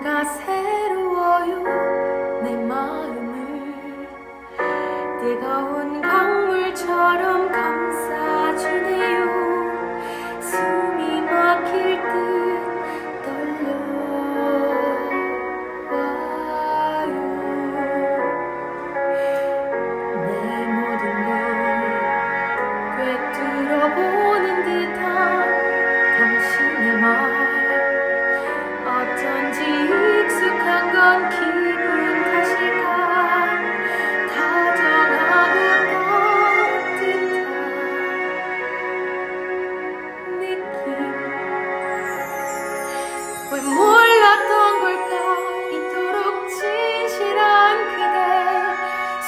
뭔가 새로워요 내 마음을. 뜨거운 강물처럼 감싸주네요. 숨이 막힐 듯 떨려와요. 내 모든 걸 꿰뚫어보는 듯한 당신의 말어